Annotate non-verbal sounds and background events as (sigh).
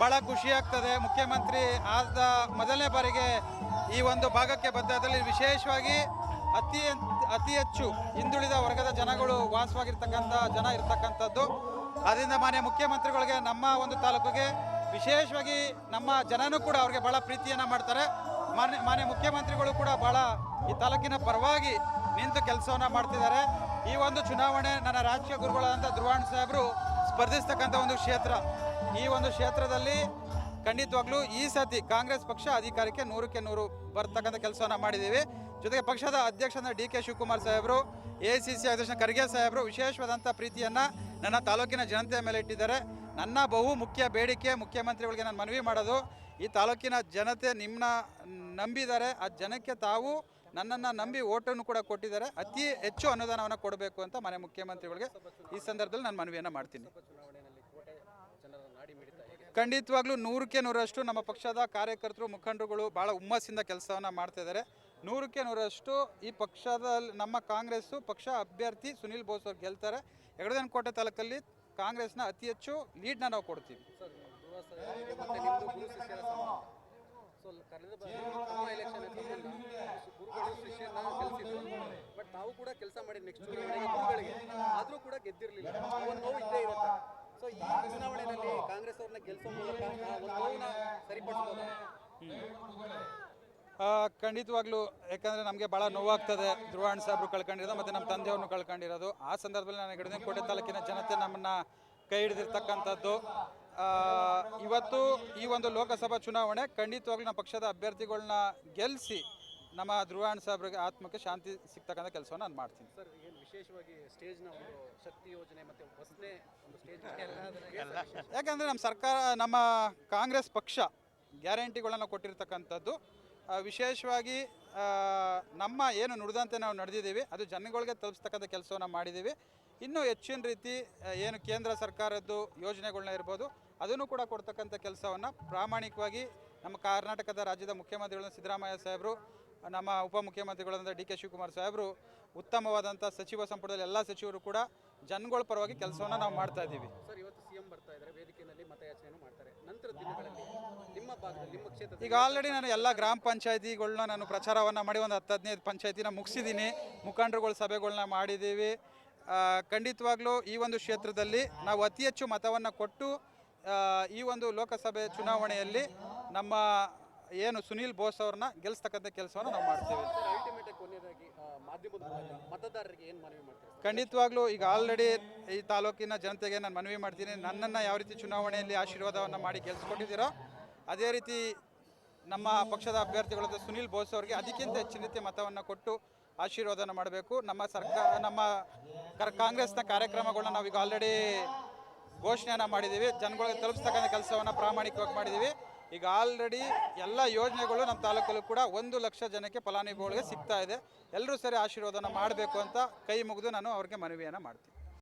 ಭಾಳ ಖುಷಿ ಆಗ್ತದೆ. ಮುಖ್ಯಮಂತ್ರಿ ಆದ ಮೊದಲನೇ ಬಾರಿಗೆ ಈ ಒಂದು ಭಾಗಕ್ಕೆ ಬಂದದಲ್ಲಿ ವಿಶೇಷವಾಗಿ ಅತಿ ಅತಿ ಹೆಚ್ಚು ಹಿಂದುಳಿದ ವರ್ಗದ ಜನಗಳು ವಾಸವಾಗಿರ್ತಕ್ಕಂಥ ಜನ ಇರ್ತಕ್ಕಂಥದ್ದು. ಅದರಿಂದ ಮಾನ್ಯ ಮುಖ್ಯಮಂತ್ರಿಗಳಿಗೆ ನಮ್ಮ ಒಂದು ತಾಲೂಕಿಗೆ ವಿಶೇಷವಾಗಿ ನಮ್ಮ ಜನನೂ ಕೂಡ ಅವ್ರಿಗೆ ಭಾಳ ಪ್ರೀತಿಯನ್ನು ಮಾಡ್ತಾರೆ. ಮಾನ್ಯ ಮಾನ್ಯ ಮುಖ್ಯಮಂತ್ರಿಗಳು ಕೂಡ ಭಾಳ ಈ ತಾಲೂಕಿನ ಪರವಾಗಿ ನಿಂತು ಕೆಲಸವನ್ನು ಮಾಡ್ತಿದ್ದಾರೆ. ಈ ಒಂದು ಚುನಾವಣೆ ನನ್ನ ರಾಜಕೀಯ ಗುರುಗಳಾದಂಥ ಧ್ರುವಾಣ್ ಸಾಹೇಬರು ಸ್ಪರ್ಧಿಸ್ತಕ್ಕಂಥ ಒಂದು ಕ್ಷೇತ್ರ. ಈ ಒಂದು ಕ್ಷೇತ್ರದಲ್ಲಿ ಖಂಡಿತವಾಗ್ಲೂ ಈ ಸತಿ ಕಾಂಗ್ರೆಸ್ ಪಕ್ಷ ಅಧಿಕಾರಕ್ಕೆ ನೂರಕ್ಕೆ ನೂರು ಬರ್ತಕ್ಕಂಥ ಕೆಲಸವನ್ನು ಮಾಡಿದ್ದೀವಿ. ಜೊತೆಗೆ ಪಕ್ಷದ ಅಧ್ಯಕ್ಷನ ಡಿ ಕೆ ಶಿವಕುಮಾರ್ ಸಾಹೇಬರು, ಎ ಸಿ ಸಿ ಅಧ್ಯಕ್ಷ ಖರ್ಗೆ ಸಾಹೇಬರು ವಿಶೇಷವಾದಂಥ ಪ್ರೀತಿಯನ್ನು ನನ್ನ ತಾಲೂಕಿನ ಜನತೆಯ ಮೇಲೆ ಇಟ್ಟಿದ್ದಾರೆ. ನನ್ನ ಬಹು ಮುಖ್ಯ ಬೇಡಿಕೆ, ಮುಖ್ಯಮಂತ್ರಿಗಳಿಗೆ ನಾನು ಮನವಿ ಮಾಡೋದು, ಈ ತಾಲೂಕಿನ ಜನತೆ ನಿಮ್ಮನ್ನ ನಂಬಿದ್ದಾರೆ. ಆ ಜನಕ್ಕೆ ತಾವು ನನ್ನನ್ನು ನಂಬಿ ಓಟನ್ನು ಕೂಡ ಕೊಟ್ಟಿದ್ದಾರೆ. ಅತಿ ಹೆಚ್ಚು ಅನುದಾನವನ್ನು ಕೊಡಬೇಕು ಅಂತ ಮನೆ ಮುಖ್ಯಮಂತ್ರಿಗಳಿಗೆ ಈ ಸಂದರ್ಭದಲ್ಲಿ ನಾನು ಮನವಿಯನ್ನು ಮಾಡ್ತೀನಿ. ಖಂಡಿತವಾಗ್ಲೂ ನೂರಕ್ಕೆ ನೂರಷ್ಟು ನಮ್ಮ ಪಕ್ಷದ ಕಾರ್ಯಕರ್ತರು, ಮುಖಂಡರುಗಳು ಭಾಳ ಹುಮ್ಮಸ್ಸಿಂದ ಕೆಲಸವನ್ನು ಮಾಡ್ತಾ ಇದ್ದಾರೆ ನೂರಕ್ಕೆ ನೂರಷ್ಟು ಈ ಪಕ್ಷದಲ್ಲಿ ನಮ್ಮ ಕಾಂಗ್ರೆಸ್ಸು, ಪಕ್ಷ ಅಭ್ಯರ್ಥಿ ಸುನಿಲ್ ಬೋಸ್ ಅವ್ರು ಗೆಲ್ತಾರೆ. ಕೋಟೆ ತಾಲೂಕಲ್ಲಿ ಕಾಂಗ್ರೆಸ್ನ ಅತಿ ಹೆಚ್ಚು ಲೀಡ್ನ ನಾವು ಕೊಡ್ತೀವಿ. ಬಟ್ ತಾವು ಕೂಡ ಕೆಲಸ ಮಾಡಿ ನೆಕ್ಸ್ಟ್ ಆದರೂ ಕೂಡ ಗೆದ್ದಿರಲಿಲ್ಲ. ಈ ಚುನಾವಣೆಯಲ್ಲಿ ಕಾಂಗ್ರೆಸ್ ಅವ್ರನ್ನ ಮೂಲಕ ಸರಿಪಡಿಸಬಹುದು ಖಂಡಿತವಾಗ್ಲೂ, ಯಾಕಂದರೆ ನಮಗೆ ಭಾಳ ನೋವಾಗ್ತದೆ. ಧ್ರುವಾಣ್ ಸಾಹೇಬ್ರು ಕಳ್ಕೊಂಡಿರೋದು ಮತ್ತು ನಮ್ಮ ತಂದೆಯವ್ರನ್ನು ಕಳ್ಕೊಂಡಿರೋದು. ಆ ಸಂದರ್ಭದಲ್ಲಿ ನಾನು ಕೋಟೆ ತಾಲೂಕಿನ ಜನತೆ ನಮ್ಮನ್ನು ಕೈ ಹಿಡಿದಿರ್ತಕ್ಕಂಥದ್ದು. ಇವತ್ತು ಈ ಒಂದು ಲೋಕಸಭಾ ಚುನಾವಣೆ ಖಂಡಿತವಾಗ್ಲೂ ನಮ್ಮ ಪಕ್ಷದ ಅಭ್ಯರ್ಥಿಗಳನ್ನ ಗೆಲ್ಲಿಸಿ ನಮ್ಮ ಧ್ರುವಣ್ಣ ಸಾಹೇಬ್ರಿಗೆ ಆತ್ಮಕ್ಕೆ ಶಾಂತಿ ಸಿಗ್ತಕ್ಕಂಥ ಕೆಲಸವನ್ನು ನಾನು ಮಾಡ್ತೀನಿ. ಸರ್ ಏನು ವಿಶೇಷವಾಗಿ ಸ್ಟೇಜ್ನ ಒಂದು ಶಕ್ತಿ ಯೋಜನೆ ಮತ್ತೆ ಬಸ್ನೇ ಒಂದು ಸ್ಟೇಜ್ (laughs) ಯಾಕಂದರೆ ನಮ್ಮ ಸರ್ಕಾರ ನಮ್ಮ ಕಾಂಗ್ರೆಸ್ ಪಕ್ಷ ಗ್ಯಾರಂಟಿಗಳನ್ನು ಕೊಟ್ಟಿರ್ತಕ್ಕಂಥದ್ದು ವಿಶೇಷವಾಗಿ ನಮ್ಮ ಏನು ನುಡಿದಂತೆ ನಾವು ನಡೆದಿದ್ದೀವಿ ಅದು ಜನಗಳಿಗೆ ತಲುಪಿಸ್ತಕ್ಕಂಥ ಕೆಲಸವನ್ನು ಮಾಡಿದ್ದೀವಿ. ಇನ್ನೂ ಹೆಚ್ಚಿನ ರೀತಿ ಏನು ಕೇಂದ್ರ ಸರ್ಕಾರದ್ದು ಯೋಜನೆಗಳನ್ನ ಇರ್ಬೋದು ಅದನ್ನು ಕೂಡ ಕೊಡ್ತಕ್ಕಂಥ ಕೆಲಸವನ್ನು ಪ್ರಾಮಾಣಿಕವಾಗಿ ನಮ್ಮ ಕರ್ನಾಟಕದ ರಾಜ್ಯದ ಮುಖ್ಯಮಂತ್ರಿಗಳನ್ನ ಸಿದ್ದರಾಮಯ್ಯ ಸಾಹೇಬರು ನಮ್ಮ ಉಪಮುಖ್ಯಮಂತ್ರಿಗಳಾದ ಡಿ ಕೆ ಶಿವಕುಮಾರ್ ಸಾಹೇಬರು ಉತ್ತಮವಾದಂಥ ಸಚಿವ ಸಂಪುಟದಲ್ಲಿ ಎಲ್ಲ ಸಚಿವರು ಕೂಡ ಜನಗಳ ಪರವಾಗಿ ಕೆಲಸವನ್ನು ನಾವು ಮಾಡ್ತಾ ಇದ್ದೀವಿ. ಸರ್ ಇವತ್ತು ಸಿಎಂ ಬರ್ತಾ ಇದ್ದಾರೆ ವೇದಿಕೆಯಲ್ಲಿ ಮತಯಾಚನೆಯನ್ನು ಮಾಡ್ತಾರೆ. ನಂತರ ದಿನಗಳಲ್ಲಿ ನಿಮ್ಮ ಭಾಗದಲ್ಲಿ ನಿಮ್ಮ ಕ್ಷೇತ್ರ ಈಗ ಆಲ್ರೆಡಿ ನಾನು ಎಲ್ಲ ಗ್ರಾಮ ಪಂಚಾಯತಿಗಳನ್ನ ನಾನು ಪ್ರಚಾರವನ್ನು ಮಾಡಿ ಒಂದು ಹತ್ತು ಹದಿನೈದು ಪಂಚಾಯತಿನ ಮುಗಿಸಿದ್ದೀನಿ. ಮುಖಂಡರುಗಳ ಸಭೆಗಳನ್ನ ಮಾಡಿದ್ದೀವಿ. ಖಂಡಿತವಾಗ್ಲೂ ಈ ಒಂದು ಕ್ಷೇತ್ರದಲ್ಲಿ ನಾವು ಅತಿ ಹೆಚ್ಚು ಮತವನ್ನು ಕೊಟ್ಟು ಈ ಒಂದು ಲೋಕಸಭೆ ಚುನಾವಣೆಯಲ್ಲಿ ನಮ್ಮ ಏನು ಸುನೀಲ್ ಬೋಸ್ ಅವ್ರನ್ನ ಗೆಲ್ಲಿಸ್ತಕ್ಕಂಥ ಕೆಲಸವನ್ನು ನಾವು ಮಾಡ್ತೀವಿ. ಕೊನೆಯದಾಗಿ ಮಾಧ್ಯಮದ ಮತದಾರರಿಗೆ ಏನು ಮನವಿ ಮಾಡ್ತೀವಿ ಖಂಡಿತವಾಗ್ಲೂ ಈಗ ಆಲ್ರೆಡಿ ಈ ತಾಲೂಕಿನ ಜನತೆಗೆ ನಾನು ಮನವಿ ಮಾಡ್ತೀನಿ. ನನ್ನನ್ನು ಯಾವ ರೀತಿ ಚುನಾವಣೆಯಲ್ಲಿ ಆಶೀರ್ವಾದವನ್ನು ಮಾಡಿ ಗೆಲ್ಸ್ಕೊಟ್ಟಿದ್ದೀರೋ ಅದೇ ರೀತಿ ನಮ್ಮ ಪಕ್ಷದ ಅಭ್ಯರ್ಥಿಗಳಾದ ಸುನೀಲ್ ಬೋಸ್ ಅವರಿಗೆ ಅದಕ್ಕಿಂತ ಹೆಚ್ಚಿನ ರೀತಿ ಮತವನ್ನು ಕೊಟ್ಟು ಆಶೀರ್ವಾದನ ಮಾಡಬೇಕು. ನಮ್ಮ ಸರ್ಕಾರ ನಮ್ಮ ಕರ್ ಕಾಂಗ್ರೆಸ್ನ ಕಾರ್ಯಕ್ರಮಗಳನ್ನ ನಾವೀಗ ಆಲ್ರೆಡಿ ಘೋಷಣೆಯನ್ನು ಮಾಡಿದ್ದೀವಿ. ಜನಗಳಿಗೆ ತಲುಪಿಸ್ತಕ್ಕಂಥ ಕೆಲಸವನ್ನು ಪ್ರಾಮಾಣಿಕವಾಗಿ ಮಾಡಿದ್ದೀವಿ. ಈಗ ಆಲ್ರೆಡಿ ಎಲ್ಲ ಯೋಜನೆಗಳು ನಮ್ಮ ತಾಲೂಕಲ್ಲೂ ಕೂಡ ಒಂದು ಲಕ್ಷ ಜನಕ್ಕೆ ಫಲಾನುಭವಿಗಳಿಗೆ ಸಿಗ್ತಾ ಇದೆ. ಎಲ್ಲರೂ ಸರಿ ಆಶೀರ್ವಾದನ ಮಾಡಬೇಕು ಅಂತ ಕೈ ಮುಗಿದು ನಾನು ಅವ್ರಿಗೆ ಮನವಿಯನ್ನು ಮಾಡ್ತೀನಿ.